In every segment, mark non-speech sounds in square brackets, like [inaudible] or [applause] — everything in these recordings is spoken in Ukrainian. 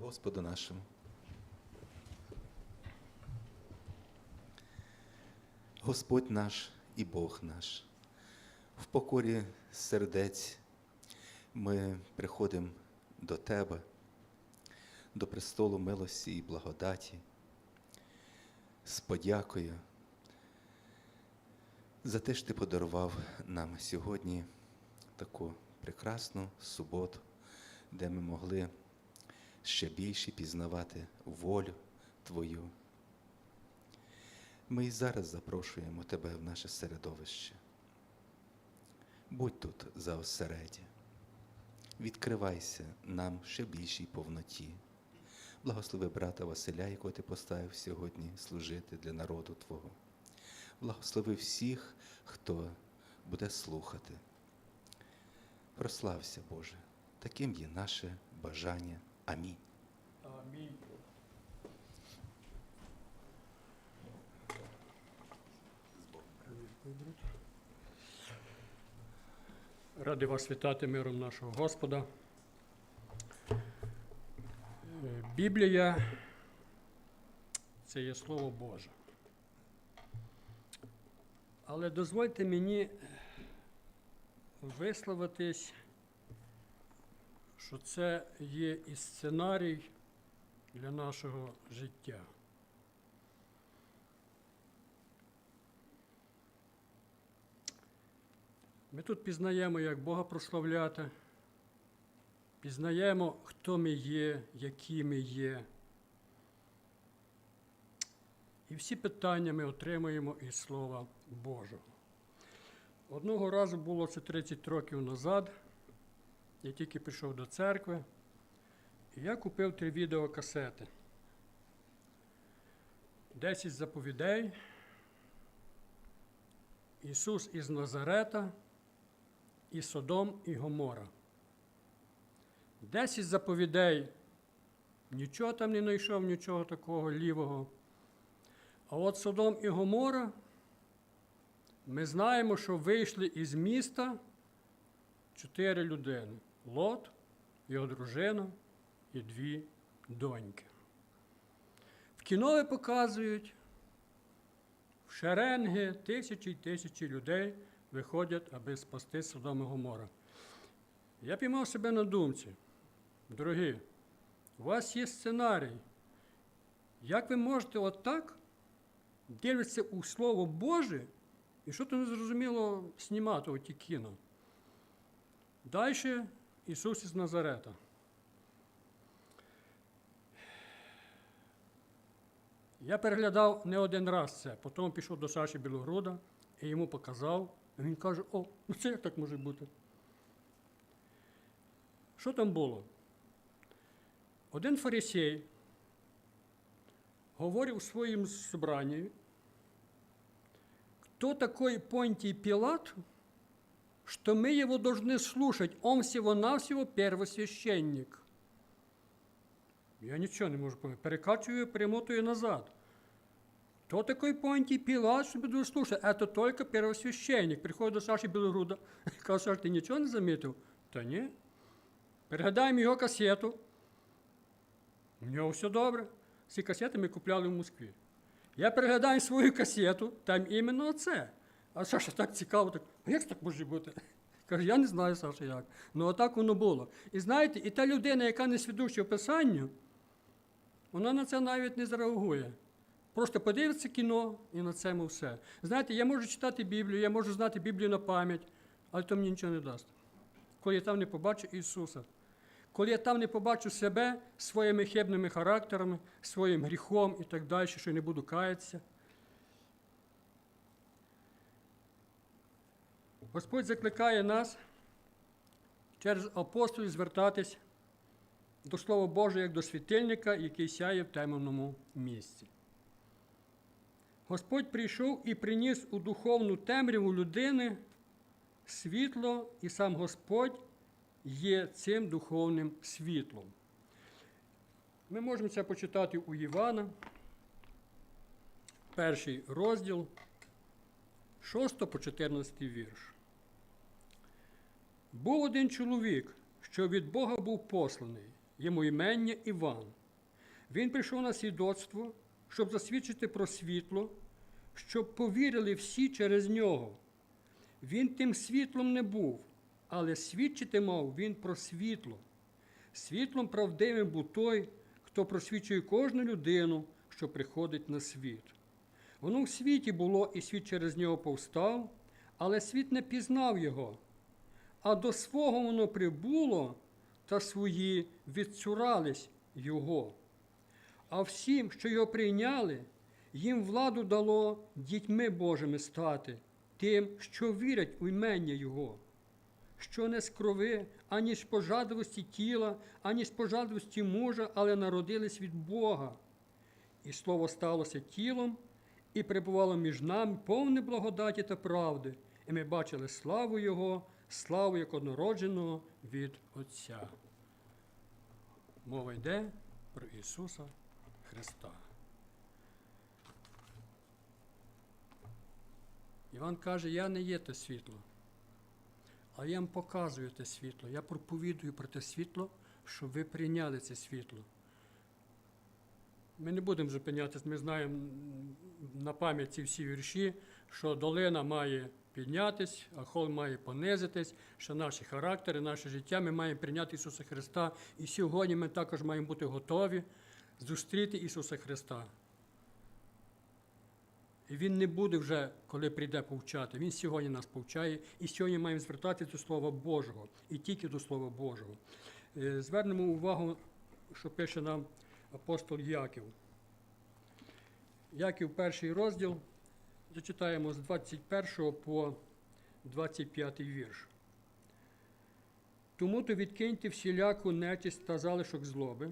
Господу нашому. Господь наш і Бог наш, в покорі сердець ми приходимо до Тебе, до престолу милості і благодаті, з подякою за те, що ти подарував нам сьогодні таку прекрасну суботу, де ми могли ще більше пізнавати волю Твою. Ми і зараз запрошуємо Тебе в наше середовище. Будь тут за осереддя. Відкривайся нам ще більшій повноті. Благослови брата Василя, якого ти поставив сьогодні служити для народу Твого. Благослови всіх, хто буде слухати. Прослався, Боже, таким є наше бажання. Амінь. Амінь. Ради вас вітати миром нашого Господа. Е, Біблія це є Слово Боже. Але дозвольте мені висловитись, що це є і сценарій для нашого життя. Ми тут пізнаємо, як Бога прославляти, пізнаємо, хто ми є, які ми є. І всі питання ми отримуємо із Слова Божого. Одного разу було це 30 років назад. Я тільки прийшов до церкви, і я купив три відеокасети. Десять заповідей. Ісус із Назарета і Содом і Гомора. Десять заповідей. Нічого там не знайшов, нічого такого лівого. А от Содом і Гомора, ми знаємо, що вийшли із міста чотири людини: Лот, його дружина і дві доньки. В кіно показують, в шеренги тисячі й тисячі людей виходять, аби спасти Содом і Гомора. Я піймав себе на думці. Дорогі, у вас є сценарій. Як ви можете отак дивитися у Слово Боже і що то незрозуміло знімати оті кіно? Далі Ісус із Назарета. Я переглядав не один раз це, потім пішов до Саші Білогруда і йому показав. І він каже: о, ну це як так може бути? Що там було? Один фарисей говорив у своєму собранні, кто такой Понтий Пилат, что мы его должны слушать, он всего-навсего первосвященник. Я нічого не можу помити. Перекачую, перемотую назад. Кто такой Понтий Пилат, что буду слушать? Это только первосвященник. Приходить до Саші Білогруда. Каже, [laughs] Саш, ти нічого не замітив? Та ні. Перегадаємо його касету. У нього все добре. Ці касети ми купляли в Москві. Я переглядаю свою касету, там іменно це. А Саша так цікаво, так, а як це так може бути? [laughs] Каже, я не знаю, Саша, як. Ну отак воно було. І знаєте, і та людина, яка не свідуща Писанню, Вона на це навіть не зреагує. Просто подивиться кіно і на цьому все. Знаєте, я можу читати Біблію, я можу знати Біблію на пам'ять, але то мені нічого не дасть. Коли я там не побачу Ісуса, коли я там не побачу себе своїми хибними характерами, своїм гріхом і так далі, що я не буду каятися. Господь закликає нас через апостолів звертатись до Слова Божого як до світильника, який сяє в темному місці. Господь прийшов і приніс у духовну темряву людини світло, і сам Господь є цим духовним світлом. Ми можемо це почитати у Івана, перший розділ, 6 по 14 вірш. Був один чоловік, що від Бога був посланий, йому імення Іван. Він прийшов на свідоцтво, щоб засвідчити про світло, щоб повірили всі через нього. Він тим світлом не був, але свідчити мав він про світло. Світлом правдивим був той, хто просвічує кожну людину, що приходить на світ. Воно в світі було, і світ через нього повстав, але світ не пізнав його. А до свого воно прибуло, та свої відцурались його. А всім, що його прийняли, їм владу дало дітьми Божими стати, тим, що вірять у імення Його, що не з крови, ані з пожадливості тіла, ані з пожадливості мужа, але народились від Бога. І слово сталося тілом і перебувало між нами повне благодаті та правди, і ми бачили славу Його, славу як однородженого від Отця. Мова йде про Ісуса Христа. Іван каже, я не є те світло, а я вам показую те світло. Я проповідую про те світло, щоб ви прийняли це світло. Ми не будемо зупинятися, ми знаємо на пам'ять ці всі вірші, що долина має піднятись, а холм має понизитись, що наші характери, наше життя ми маємо прийняти Ісуса Христа. І сьогодні ми також маємо бути готові зустріти Ісуса Христа. І Він не буде вже, коли прийде повчати. Він сьогодні нас повчає, і сьогодні маємо звертатися до Слова Божого, і тільки до Слова Божого. Е, Звернемо увагу, що пише нам апостол Яків. Яків, перший розділ, зачитаємо з 21 по 25 вірш. Тому то відкиньте всіляку нечисть та залишок злоби,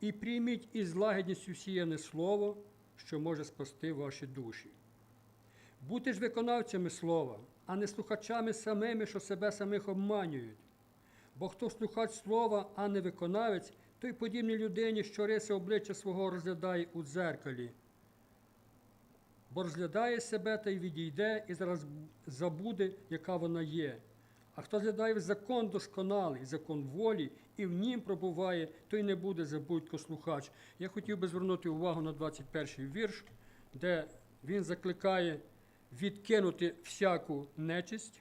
і прийміть із лагідністю сіяне слово, що може спасти ваші душі. Будьте ж виконавцями слова, а не слухачами самими, що себе самих обманюють. Бо хто слухач слова, а не виконавець, той подібний людині, що риси обличчя свого розглядає у дзеркалі. Бо розглядає себе та й відійде, і зараз забуде, яка вона є. А хто зглядає закон досконалий, закон волі, і в нім пробуває, той не буде забудько слухач. Я хотів би звернути увагу на 21 вірш, де він закликає відкинути всяку нечисть,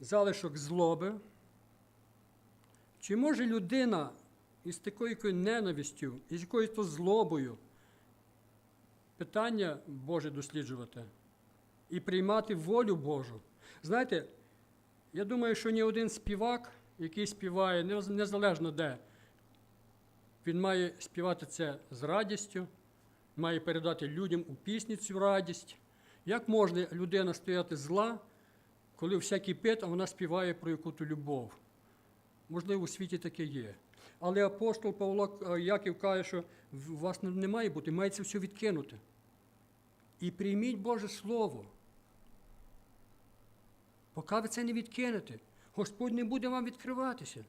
залишок злоби. Чи може людина із такою ненавистю, із якоюсь то злобою питання Боже досліджувати і приймати волю Божу? Знаєте, я думаю, що ні один співак, який співає, незалежно де, він має співати це з радістю, має передати людям у пісні цю радість. Як можна людина стояти зла, коли всякий пит, а вона співає про яку-то любов? Можливо, у світі таке є. Але апостол Павло е, Яків каже, що у вас не має бути, мається все відкинути. І прийміть Боже Слово. Поки ви це не відкинете, Господь не буде вам відкриватися.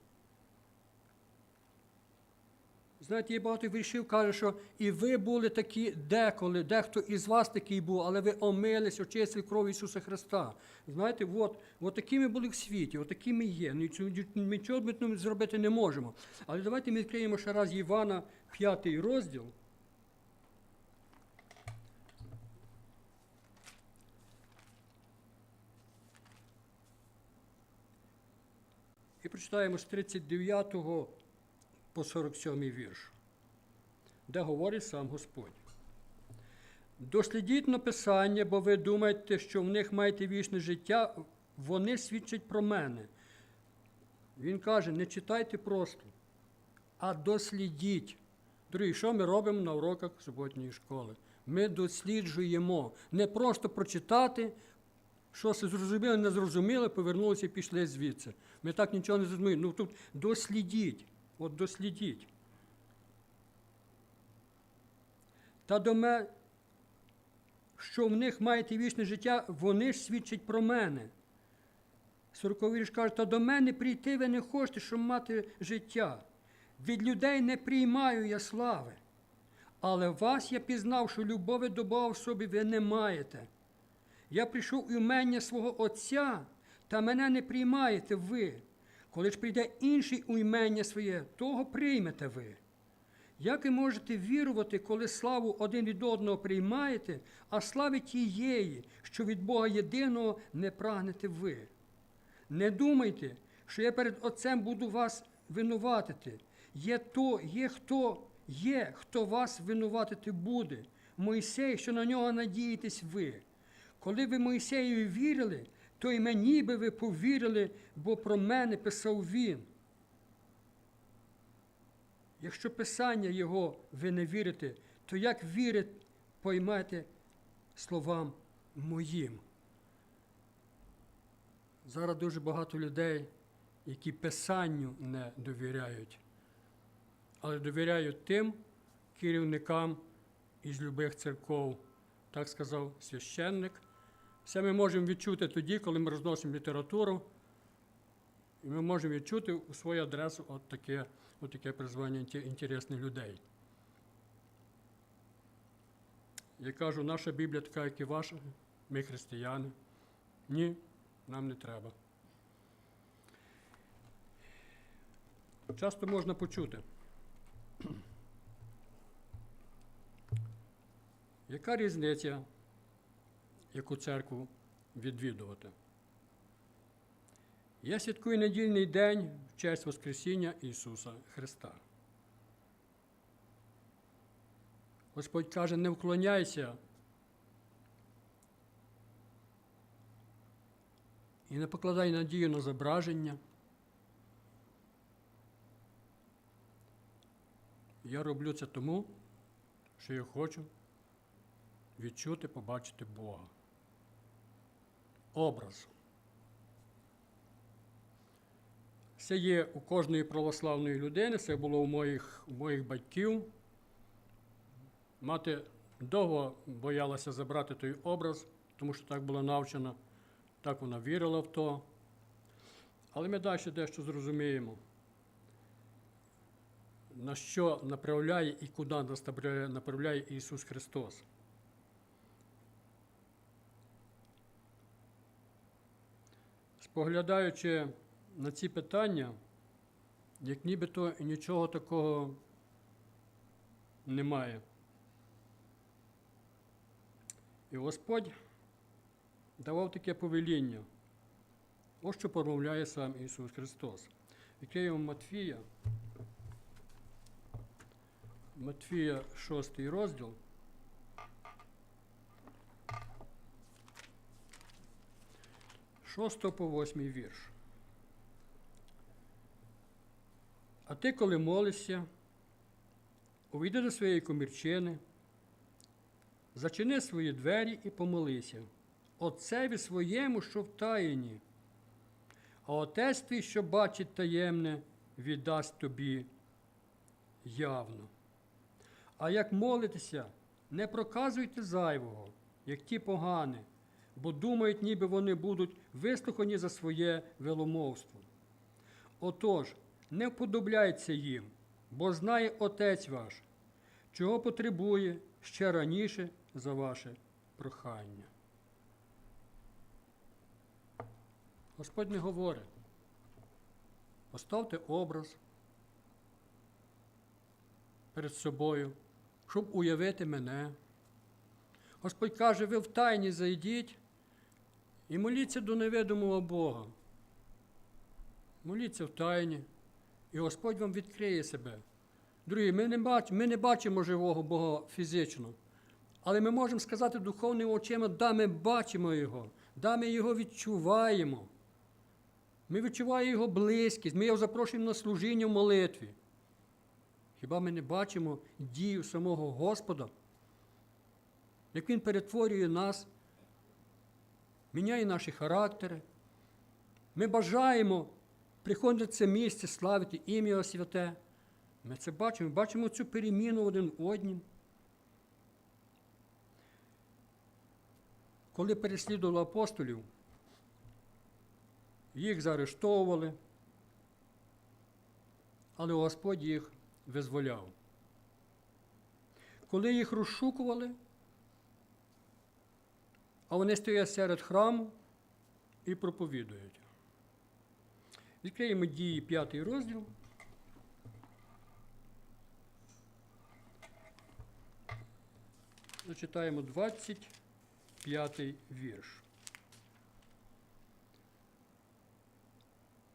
Знаєте, є багато віршів каже, що і ви були такі деколи, дехто із вас такий був, але ви омились, очистили кров Ісуса Христа. Знаєте, от, от такі ми були в світі, от такі ми є. Нічого, ми зробити не можемо. Але давайте ми відкриємо ще раз Івана, п'ятий розділ. Прочитаємо з 39 по 47 вірш, де говорить сам Господь. Дослідіть написання, бо ви думаєте, що в них маєте вічне життя, вони свідчать про мене. Він каже, не читайте просто, а дослідіть. Друзі, що ми робимо на уроках суботньої школи? Ми досліджуємо. Не просто прочитати, що це зрозуміли, не зрозуміли, повернулися і пішли звідси. Ми так нічого не зрозуміли. Ну тут дослідіть. От дослідіть. Та до мене, що в них маєте вічне життя, вони ж свідчать про мене. Сороковий вірш каже, та до мене прийти ви не хочете, щоб мати життя. Від людей не приймаю я слави. Але вас я пізнав, що любові до Бога в собі ви не маєте. Я прийшов у імення свого Отця, та мене не приймаєте ви. Коли ж прийде інший у імення своє, того приймете ви. Як ви можете вірувати, коли славу один від одного приймаєте, а слави тієї, що від Бога єдиного не прагнете ви? Не думайте, що я перед Отцем буду вас винуватити. Є то, є хто, є, хто вас винуватити буде. Мойсей, що на нього надієтесь ви. Коли ви Мойсеєві вірили, то й мені би ви повірили, бо про мене писав він. Якщо Писання Його ви не вірите, то як вірить, поймете словам моїм. Зараз дуже багато людей, які Писанню не довіряють, але довіряють тим керівникам із любих церков, так сказав священник. Це ми можемо відчути тоді, коли ми розносимо літературу, і ми можемо відчути у свою адресу от таке, от таке призвання інтересних людей. Я кажу, наша Біблія така, як і ваша, ми християни. Ні, нам не треба. Часто можна почути. Яка різниця, яку церкву відвідувати? Я святкую недільний день в честь Воскресіння Ісуса Христа. Господь каже, не вклоняйся і не покладай надію на зображення. Я роблю це тому, що я хочу відчути, побачити Бога. Образ. Це є у кожної православної людини, це було у моїх, у моїх батьків. Мати довго боялася забрати той образ, тому що так була навчена, так вона вірила в то. Але ми далі дещо зрозуміємо, на що направляє і куди нас направляє Ісус Христос. Споглядаючи на ці питання, як нібито нічого такого немає. І Господь давав таке повеління. Ось що промовляє сам Ісус Христос. Відкриємо Матфія. Матфія 6 розділ. Шосто по восьмий вірш. А ти, коли молишся, увійди до своєї комірчини, зачини свої двері і помолися. Отцеві своєму, що в таїні, а отець твій, що бачить таємне, віддасть тобі явно. А як молитеся, не проказуйте зайвого, як ті погані, бо думають, ніби вони будуть вислухані за своє веломовство. Отож, не вподобляйся їм, бо знає Отець ваш, чого потребує ще раніше за ваше прохання. Господь не говорить. Поставте образ перед собою, щоб уявити мене. Господь каже, ви в тайні зайдіть і моліться до невидимого Бога. Моліться в тайні, і Господь вам відкриє себе. Друзі, ми не, бач, ми не бачимо живого Бога фізично, але ми можемо сказати духовними очима, да, ми бачимо Його, да, ми Його відчуваємо. Ми відчуваємо Його близькість, ми його запрошуємо на служіння в молитві. Хіба ми не бачимо дію самого Господа? Як Він перетворює нас, міняє наші характери. Ми бажаємо приходити в це місце, славити ім'я святе. Ми це бачимо, бачимо цю переміну один в однім. Коли переслідували апостолів, їх заарештовували, але Господь їх визволяв. Коли їх розшукували, а вони стоять серед храму і проповідують. Відкриємо дії 5 розділ. Зачитаємо 25 вірш.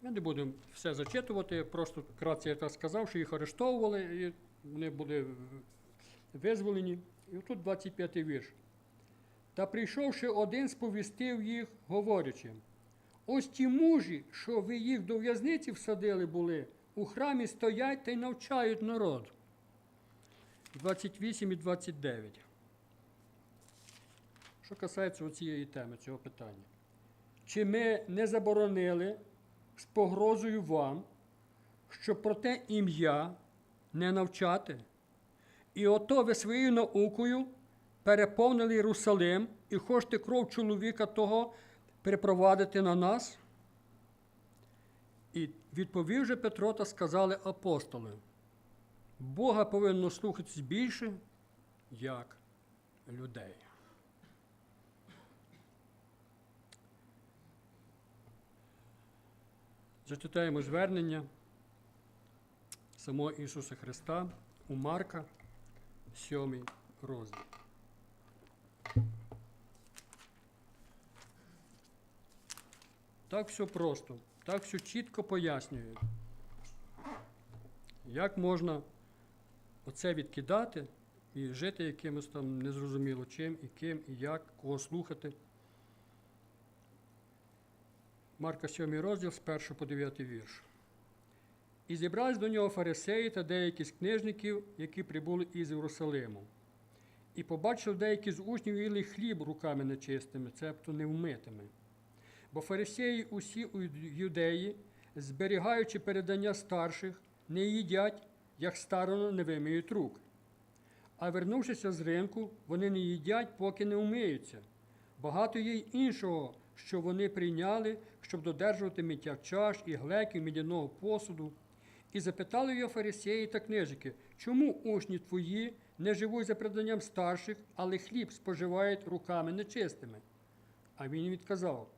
Ми не будемо все зачитувати, просто вкратце я так сказав, що їх арештовували, і вони були визволені. І тут 25 вірш. Та прийшовши один, сповістив їх, говорячи: ось ті мужі, що ви їх до в'язниці всадили були, у храмі стоять та й навчають народ. 28 і 29. Що касається цієї теми, цього питання. Чи ми не заборонили з погрозою вам, щоб про те ім'я не навчати? І ото ви своєю наукою переповнили Єрусалим і хочете кров чоловіка того перепровадити на нас? І відповів же Петро та сказали апостоли, Бога повинно слухатись більше, як людей. Зачитаємо звернення самого Ісуса Христа у Марка, 7 розділ. Так все просто, так все чітко пояснює, як можна оце відкидати і жити якимось там незрозуміло чим, і ким, і як, кого слухати. Марка 7 розділ з 1 по 9 вірш. І зібрались до нього фарисеї та деякі з книжників, які прибули із Єрусалиму. І побачив деякі з учнів їли хліб руками нечистими, цебто невмитими. Бо фарисеї усі у юдеї, зберігаючи передання старших, не їдять, як старано не вимиють рук. А вернувшися з ринку, вони не їдять, поки не вмиються. Багато є й іншого, що вони прийняли, щоб додержувати миття чаш і глеків мідяного посуду. І запитали його фарисеї та книжики, чому учні твої не живуть за преданням старших, але хліб споживають руками нечистими? А він відказав: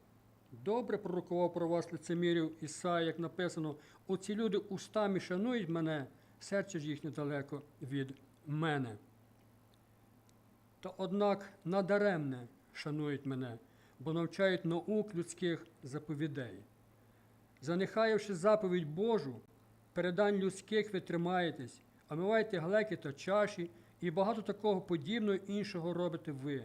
Добре пророкував про вас лицемірів Ісая, як написано, оці люди устами шанують мене, серце ж їхнє далеко від мене. Та однак надаремне шанують мене, бо навчають наук людських заповідей. Занехаєвши заповідь Божу, передань людських ви тримаєтесь, омиваєте глеки та чаші, і багато такого подібного іншого робите ви.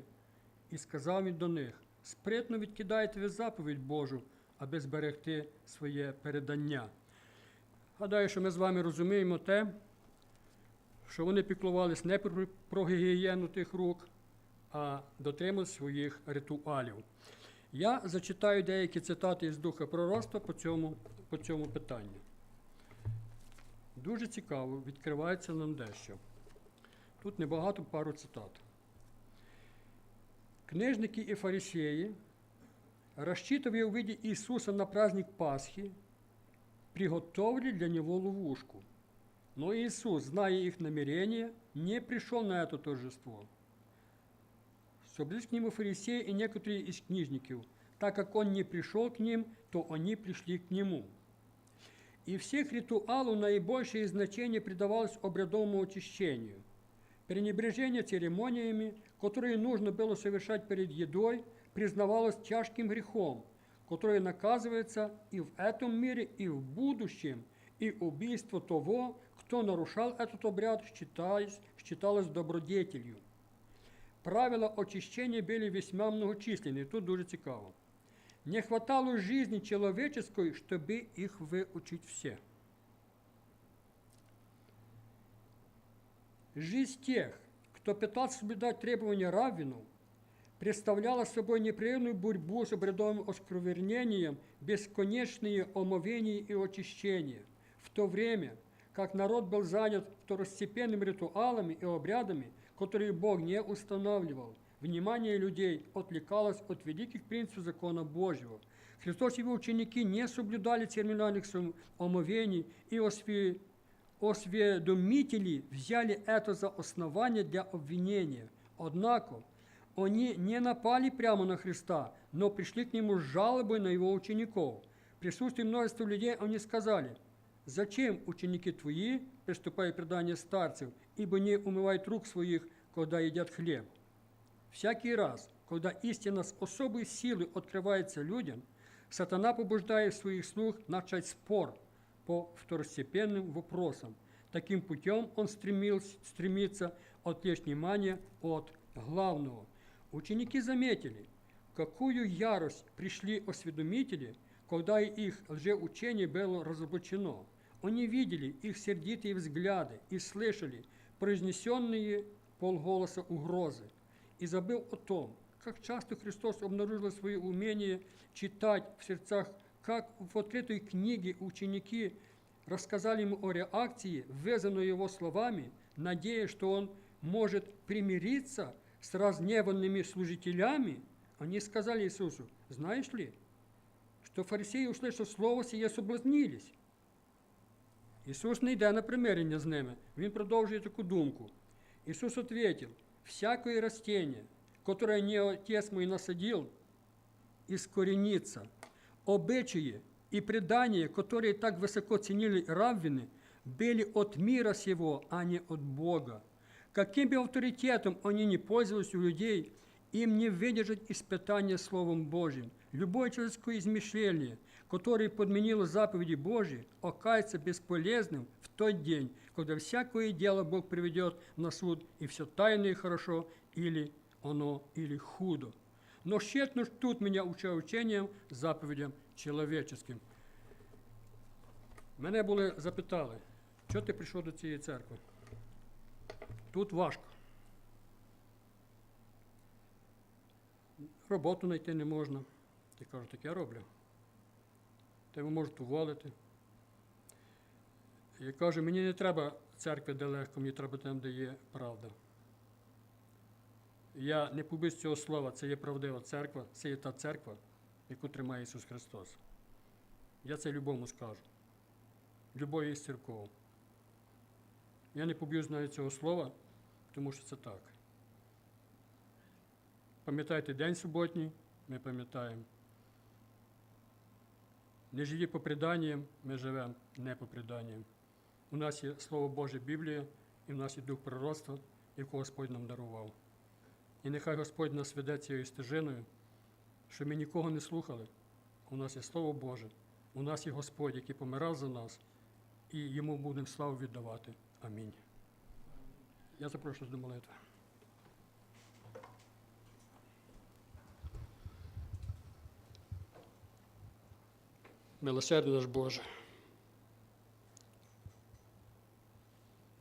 І сказав він до них: спритно відкидаєте ви заповідь Божу, аби зберегти своє передання. Гадаю, що ми з вами розуміємо те, що вони піклувались не про, гігієну тих рук, а дотримувались своїх ритуалів. Я зачитаю деякі цитати із Духа Пророцтва по цьому, по цьому питанню. Дуже цікаво, відкривається нам дещо. Тут небагато пару цитат. Книжники и фарисеи, рассчитывая увидеть Иисуса на праздник Пасхи, приготовили для него ловушку. Но Иисус, зная их намерения, не пришел на это торжество. Соблизь к нему фарисеи и некоторые из книжников. Так как он не пришел к ним, то они пришли к нему. И всех ритуалов наибольшее значение придавалось обрядовому очищению. Пренебрежение церемониями, которые нужно было совершать перед едой, признавалось тяжким грехом, который наказывается и в этом мире, и в будущем, и убийство того, кто нарушал этот обряд, считалось, считалось добродетелью. Правила очищения были весьма многочисленны, і тут дуже цікаво. Не хватало жизни человеческой, чтобы их выучить все. Жизнь тех, кто пытался соблюдать требования раввинов, представляла собой непрерывную борьбу с обрядовым осквернением, бесконечные омовения и очищения, в то время как народ был занят второстепенными ритуалами и обрядами, которые Бог не устанавливал. Внимание людей отвлекалось от великих принципов закона Божьего. Христос и его ученики не соблюдали церемониальных сом- омовений и осве- осведомители взяли это за основание для обвинения. Однако они не напали прямо на Христа, но пришли к Нему с жалобой на Его учеников. В присутствии множества людей они сказали, «Зачем ученики твои, приступая к преданию старцев, ибо не умывают рук своих, когда едят хлеб?» Всякий раз, когда истина с особой силой открывается людям, сатана побуждает своих слуг начать спор по второстепенным вопросам. Таким путем он стремился, стремится отвлечь внимание от главного. Ученики заметили, какую ярость пришли осведомители, когда их лжеучение было разоблачено. Они видели их сердитые взгляды и слышали произнесенные полголоса угрозы. И забыл о том, как часто Христос обнаружил свое умение читать в сердцах, как в открытой книге ученики рассказали ему о реакции, вызванной его словами, надеясь, что он может примириться с разневанными служителями, они сказали Иисусу, знаешь ли, что фарисеї, услышав слово сіє, соблазнились. Ісус не йде на примирення з ними. Він продовжує таку думку. Ісус ответил, всякое растение, которое не Отец мой насадил, искоренится. Обычаи и предания, которые так высоко ценили раввины, были от мира сего, а не от Бога. Каким бы авторитетом они ни пользовались у людей, им не выдержать испытания Словом Божьим. Любое человеческое измышление, которое подменило заповеди Божьи, окажется бесполезным в тот день, когда всякое дело Бог приведет на суд, и все тайное хорошо, или оно, или худо. Но тщетно тут меня уча учением, заповідям чоловіческим. Мене були запитали, що ти прийшов до цієї церкви? Тут важко. Роботу знайти не можна. Я кажу, так я роблю. Та ви можете уволити. Я кажу, мені не треба церкви, де легко, мені треба там, де є правда. Я не побив цього слова, це є правдива церква, це є та церква, яку тримає Ісус Христос. Я це любому скажу. Любої із церков. Я не поб'юсь навіть цього слова, тому що це так. Пам'ятайте день суботній, ми пам'ятаємо. Не живі по преданням, ми живемо не по преданням. У нас є Слово Боже Біблія, і в нас є дух пророцтва, якого Господь нам дарував. І нехай Господь нас веде цією стежиною, що ми нікого не слухали. У нас є Слово Боже, у нас є Господь, який помирав за нас, і йому будемо славу віддавати. Амінь. Я запрошую до молитви. Милосердний наш Боже.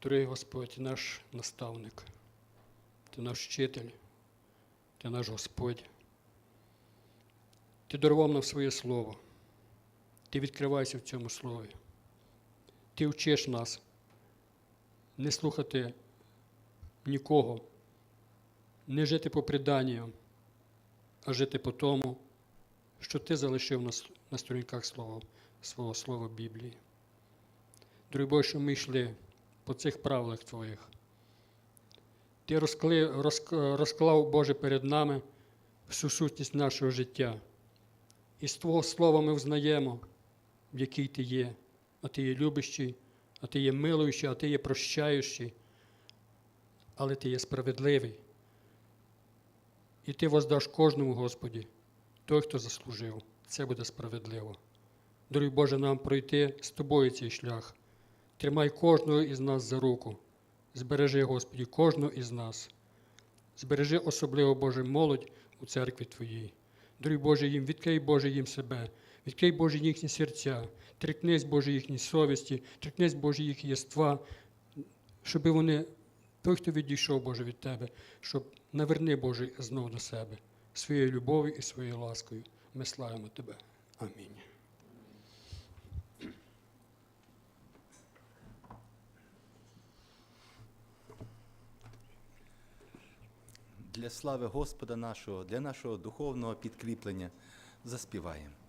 Дорогий Господь, наш наставник, ти наш вчитель, ти наш Господь. Ти дарував нам своє Слово. Ти відкривайся в цьому слові. Ти вчиш нас не слухати нікого, не жити по преданням, а жити по тому, що ти залишив на, с- на сторінках слова, свого слова Біблії. Дорогой що ми йшли по цих правилах Твоїх. Ти розклав, Боже, перед нами всю сутність нашого життя. І з Твого слова ми взнаємо, в який Ти є, а Ти є любящий, а Ти є милуючий, а Ти є прощаючий, але Ти є справедливий. І Ти воздаш кожному, Господі, той, хто заслужив. Це буде справедливо. Дорогой Боже, нам пройти з тобою цей шлях. Тримай кожного із нас за руку. Збережи, Господі, кожного із нас. Збережи особливо, Боже, молодь у церкві Твоїй. Дорогой Боже, їм відкрий, Боже, їм себе, відкрий, Боже, їхні серця, трикнись, Боже, їхні совісті, трикнись, Боже, їх єства, щоб вони, той, хто відійшов, Боже, від Тебе, щоб наверни, Боже, знову до себе своєю любов'ю і своєю ласкою. Ми славимо Тебе. Амінь. Для слави Господа нашого, для нашого духовного підкріплення заспіваємо.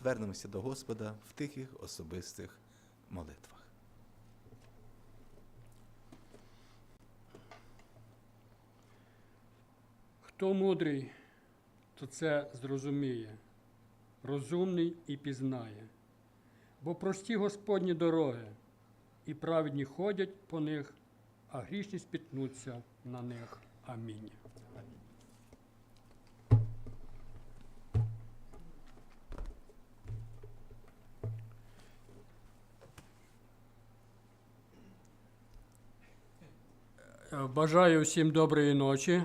Звернемося до Господа в тихих особистих молитвах. Хто мудрий, то це зрозуміє, розумний і пізнає. Бо прості Господні дороги, і праведні ходять по них, а грішні спітнуться на них. Амінь. Бажаю всім доброї ночі.